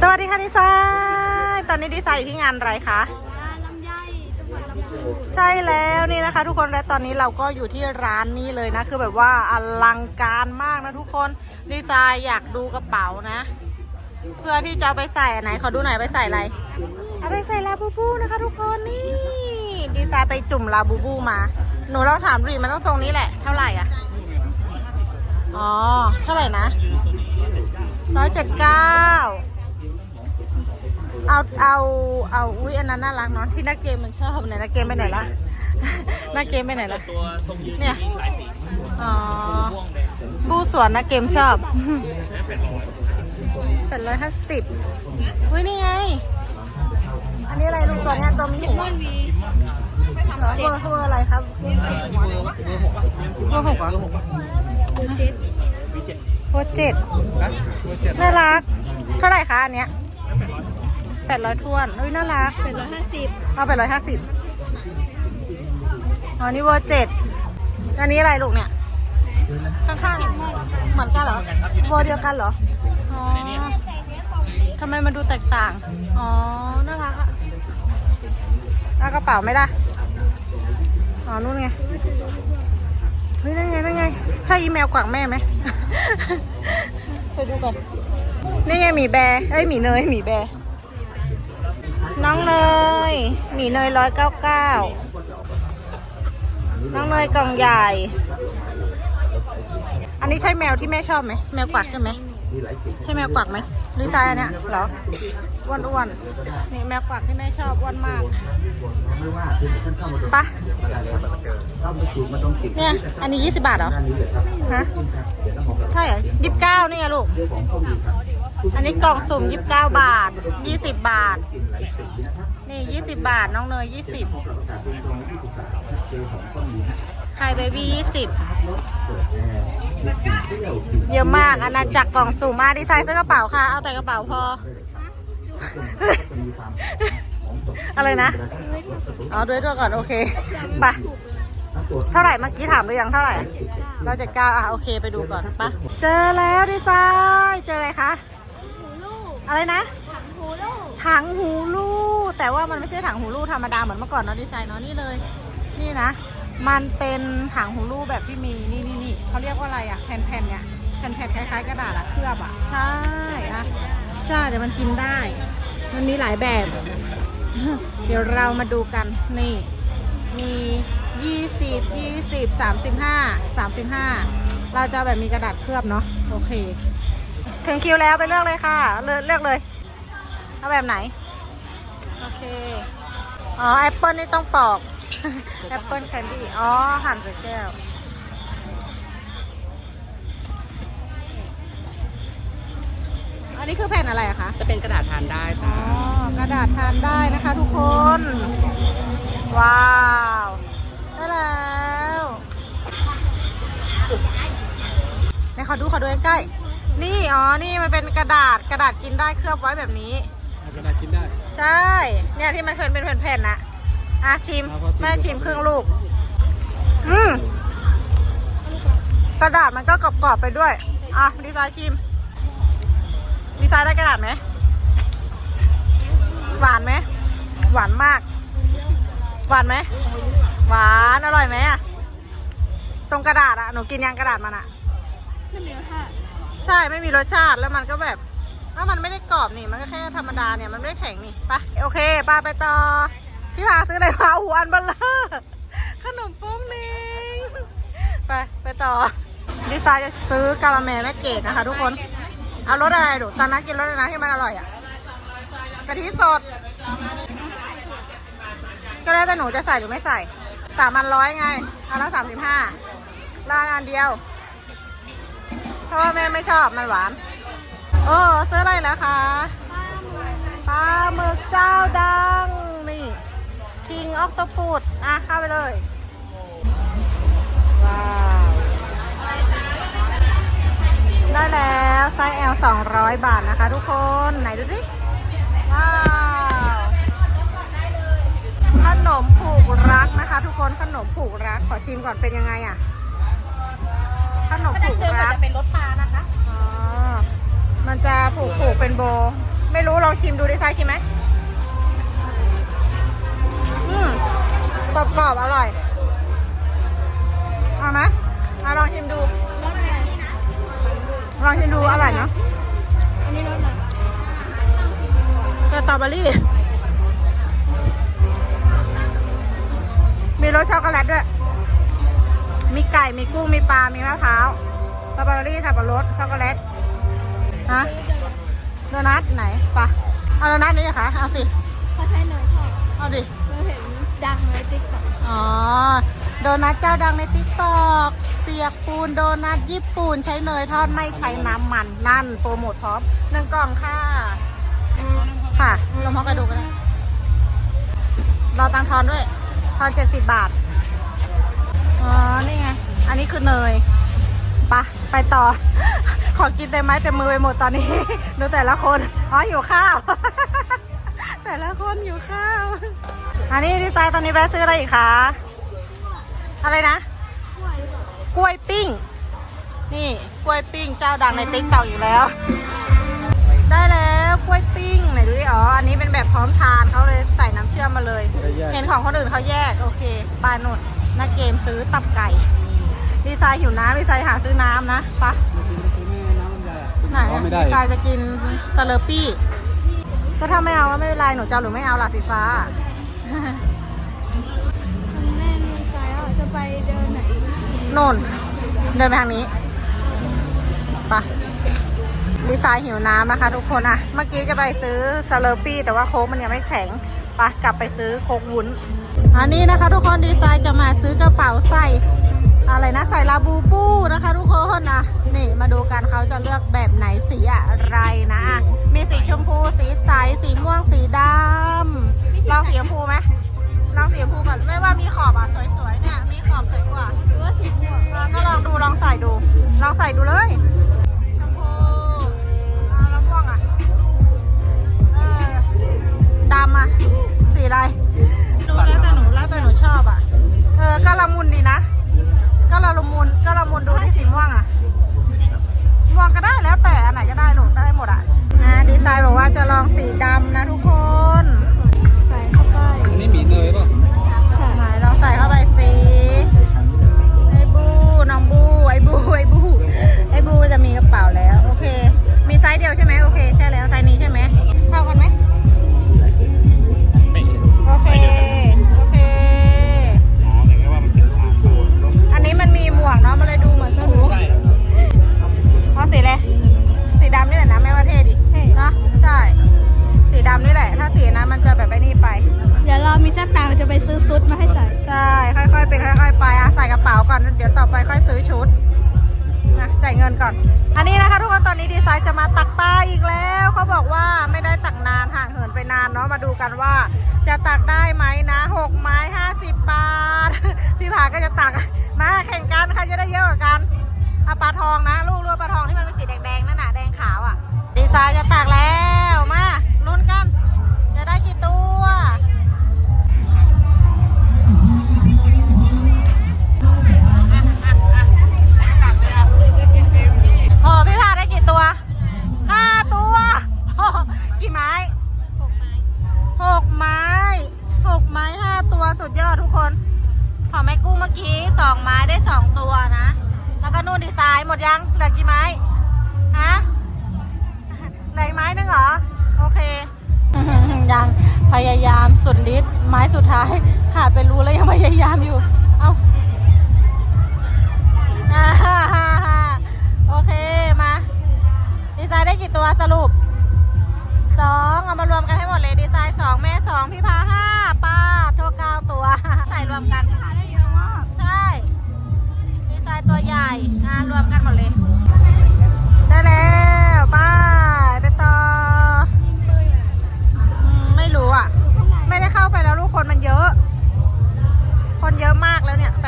สวัสดีค่ะดีไซน์ตอนนี้ดีไซน์อยู่ที่งานอะไรคะงานลำไยจังหวัดลำพูนใช่แล้วนี่นะคะ ทุกคนและตอนนี้เราก็อยู่ที่ร้านนี้เลยนะ คือแบบว่าอลังการมากนะทุกคนดีไซน์อยากดูกระเป๋านะ เพื่อที่จะเอาไปใส่อันไหนขอดูหน่อยไปใส่อะไรเอาไปใส่ลาบูบูนะคะ ทุกคนนี่ ดีไซน์ไปจุ่มลาบูบูมา หนูเราถามดูดิมันต้องทรงนี้แหละเท่าไหร่อะอ๋อเท่าไหร่นะร้อยเจ็ดเก้า เอาเอาเอาอุ้ยอันนั้นน่ารักเนาะที่นักเกมมันชอบไหนนักเกมไปไหนละนักเกมไปไหนละตัวทรงยืนเนี่ยสายสีอ๋อม่วงแดงบูสวนนักเกมชอบเป็นร้อยเป็นร้อยห้าสิบอุ้ยนี่ไง อันนี้อะไรลูกตัวเนี้ยตัวมีหูม่อนวีเหรอเบอร์เบอร์อะไรครับเบอร์เบอร์หกอะเบอร์หกเหรอเบอร์หกอะบูเจ็ตวีเจ็ดเบอร์เจ็ดนะเบอร์เจ็ดน่ารัก เท่าไหร่คะอันเนี้ย แปดร้อยทวนอุ้ยน่ารักเป็นร้อยห้าสิบเอาไปร้อยห้าสิบอ๋อนี่เบอร์เจ็ดอันนี้อะไรลูกเนี่ยข้างๆเหมือนกันเหรอเบอร์เดียวกันเหรออ๋อทำไมมันดูแตกต่าง อ๋อ น่ารักอะเอากระเป๋าไหมล่ะอ๋อ นู่นไง เฮ้ย นั่นไง นั่นไง ใช่อีเมลกว่างแม่ไหมไปดูก่อน นี่ไงหมีแบร์เอ้ยหมีเนยหมีแบร์ น้องเนยหมีเนยร้อยเก้าเก้าน้องเนยกล่องใหญ่ อันนี้ใช่แมวที่แม่ชอบไหมแมวกวักใช่ไหมใช่แมวกวักไหมหรือทรายอันเนี้ยเหรออ้วนอ้วนนี่แมวกวักที่แม่ชอบอ้วนมากปะเนี่ยอันนี้ 20 บาทเหรอฮะใช่เหรอยี่สิบเก้านี่ไงลูก อันนี้กล่องสุ่ม 29 บาท 20 บาท นี่20บาทน้องเนย20ไข่เบบี้20เยอะมากอาณาจักรกล่องสุ่มมาดีไซน์เสื้อกระเป๋าค่ะ เอาแต่กระเป๋าพอ อะไรนะ เอาด้วยด้วยก่อน โอเคไปเท่าไหร่เมื่อกี้ถามหรือยังเท่าไหร่เราจะก้าอะโอเคไปดูก่อนไปะเจอแล้วดีไซน์เจออะไรคะหูลูกอะไรนะถัง หูลูกถังหูลูกแต่ว่ามันไม่ใช่ถังหูลูกธรรมดาเหมือนเมื่อก่อนเนาะดีไซน์เนาะนี่เลย นี่นะ มันเป็นถังหูลูกแบบที่มีนี่นี่นี่เขาเรียกว่าอะไรอะแผ่นๆเนี่ยแผ่นๆคล้ายๆกระดาษอะเคลือบอะใช่อะใช่แต่มันกินได้ มันมีหลายแบบ เดี๋ยวเรามาดูกันนี่ มียี่สิบยี่สิบสามสิบห้าสามสิบห้าเราจะแบบมีกระดาษเคลือบเนาะโอเค ถึงคิวแล้วไปเลือกเลยค่ะ เลือกเลือกเลย เอาแบบไหน โอเค อ๋อแอปเปิลนี่ต้องปอก แอปเปิลแคนดี้ อ๋อ หั่นใส่แก้ว อันนี้คือแผ่นอะไรอะคะ จะเป็นกระดาษทานได้อ๋อกระดาษทานได้นะคะทุกคน ว้าว ได้แล้วไหนขอดูขอดูใกล้ๆนี่ อ๋อ นี่มันเป็นกระดาษกระดาษกินได้เคลือบไว้แบบนี้ กระดาษกินได้ ใช่ เนี่ยที่มันเคยเป็นแผ่นๆนะอะชิมเอาพอชิม แม่ชิมครึ่งลูก อืมกระดาษมันก็กรอบๆไปด้วย อะดีไซน์ชิม ดีไซน์ได้กระดาษไหม หวานไหม หวานมาก หวานไหม หวานอร่อยไหมอะตรงกระดาษอะหนูกินยังกระดาษมันอะ ไม่มีค่ะใช่ไม่มีรสชาติแล้วมันก็แบบ แล้วมันไม่ได้กรอบนี่ มันก็แค่ธรรมดาเนี่ย มันไม่ได้แข็งนี่ไปโอเคป้าไปต่อ พี่พาซื้ออะไรมาหูอันเบลเลอร์ขนมปุ้งนิงไป ไปต่อดีไซน์จะซื้อกาละแมแม่เกดนะคะ ทุกคน เอารสอะไรดูตอนนั้นกินรสอะไรนะที่มันอร่อยอะกะทิสด ก็แล้วแต่หนูจะใส่หรือไม่ใส่สามอันร้อยไงอันละสามสิบห้าร้านอันเดียว เพราะว่าแม่ไม่ชอบมันหวาน เออซื้ออะไรแล้วคะปลาหมึกเจ้าดัง นี่ King Octopus อะเข้าไปเลย ว้าว ได้แล้วไซส์ L 200 บาทนะคะทุกคน ไหนดูสิว้าวขนมผูกรักนะคะ ทุกคนขนมผูกรักขอชิมก่อนเป็นยังไงอะขนมถ้าดั้ผูงกเดิมมันรักจะเป็นรถปลานะคะอ๋อ มันจะผูกผูกเป็นโบ ไม่รู้ลองชิมดูดีไซน์ชิมไหมอืมกรอบกรอบอร่อยเอาไหมมาลองชิมดูลองชิมดูอร่อยเนาะอันนี้รสอะไรสตอเบอรี่ มีรสช็อกโกแลตด้วย มีไก่ มีกุ้ง มีปลา มีมะพร้าวสตรอเบอรี่สับปะรดช็อกโกแลต ฮะโดนัทไหนปะเอาโดนัทนี้เหรอคะเอาสิ เขาใช้เนยทอดเอาดิ เราเห็นดังในติ๊กต็อกอ๋อ โดนัทเจ้าดังในติ๊กตอกเปียกปูนโดนัทญี่ปุ่นใช้เนยทอดไม่ใช้น้ำมันนั่นโปรโมทพร้อมหนึ่งกล่องค่ะอืมค่ะลองพอกระดูกกันเลยรอตังค์ทอนด้วย ทอนเจ็ดสิบบาท อ๋อ นี่ไง อันนี้คือเนยไปะไปต่อ ขอกินเต็มไม้เต็มมือไปหมดตอนนี้ ดูแต่ละคนอ๋อหิวข้าว แต่ละคนหิวข้าว อันนี้ดีไซน์ตอนนี้แวะซื้ออะไรอีกคะอะไรนะกล้วยหรือเปล่ากล้วยปิ้ง นี่กล้วยปิ้งเจ้าดังในติ๊กต็อกอยู่แล้ว ได้แล้วกล้วยปิ้งไหนดูดิอ๋ออันนี้เป็นแบบพร้อมทานเขาเลยใส่น้ำเชื่อมมาเลย เห็นของคนอื่นเขาแยกโอเคปานุดนักเกมซื้อตับไก่ ดีไซน์หิวน้ำดีไซน์หาซื้อน้ำนะปะไหนอ๋ออะไม่ได้ดีไซน์จะกินสเลอร์ปี้ ก็ถ้าไม่เอาก็ไม่เป็นไรหนูจะเอาหรือไม่เอาล่ะสีฟ้ามันแม่เมืองไกลแล้วจะไปเดินไหนโน่น เดินไปทางนี้ไปะดีไซน์หิวน้ำนะคะทุกคนอะเมื่อกี้จะไปซื้อสเลอร์ปี้แต่ว่าโค้กมันยังไม่แข็งไปะกลับไปซื้อโค้กวุ้นอันนี้นะคะทุกคนดีไซน์จะมาซื้อกระเป๋าใส่ อะไรนะใส่ลาบูบูนะคะทุกคนนะนี่มาดูกันเขาจะเลือกแบบไหนสีอะไรนะ มีสีชมพูสีใสสีม่วงสีดำลองสีชมพูไหมลองสีชมพูก่อนไม่ว่ามีขอบอะสวยๆเนี่ยมีขอบสวยกว่าหรือว่าสีม่วงก็ลองดูลองใส่ดู ลองใส่ดูเลย นก็ละมุนดูที่สีม่วงาต่างจะไปซื้อซุดมาให้ใส่ ใช่ ค่อยๆเป็นค่อยๆไปอะใส่กระเป๋าก่อน เดี๋ยวต่อไปค่อยซื้อชุดนะจ่ายเงินก่อน อันนี้นะคะทุกคนตอนนี้ดีไซน์จะมาตักปลาอีกแล้ว เขาบอกว่าไม่ได้ตักนานห่างเหินไปนานเนาะ มาดูกันว่า จะตักได้ไหมนะหกไม้ห้าสิบบาท พี่ผาก็จะตักมา ยังพยายามสุดฤทธิ์ไม้สุดท้ายขาดไปรู้แล้วยังพยายามอยู่ เอ้าฮ่าฮ่าฮ่าโอเคมาดีไซน์ได้กี่ตัวสรุปสองเอามารวมกันให้หมดเลยดีไซน์สองแม่สองพี่พาห้าป้าโทรเก้าตัว ใส่รวมกัน มันเยอะ คนเยอะมากแล้วเนี่ยไป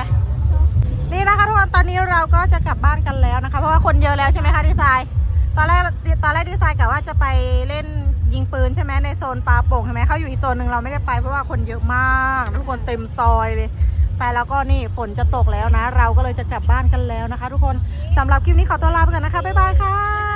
นี่นะคะทุกคนตอนนี้เราก็จะกลับบ้านกันแล้วนะคะ เพราะว่าคนเยอะแล้วใช่ไหมคะดีไซน์ตอนแรกตอนแรกดีไซน์กะว่าจะไปเล่นยิงปืนใช่ไหมในโซนปลาโป่งใช่ไหมเขาอยู่อีกโซนหนึ่งเราไม่ได้ไปเพราะว่าคนเยอะมากทุกคนเต็มซอยเลยไปแล้วก็นี่ฝนจะตกแล้วนะ เราก็เลยจะกลับบ้านกันแล้วนะคะ ทุกคนสำหรับคลิปนี้ขอตัวลาไปก่อนนะคะบ๊ายบายค่ะ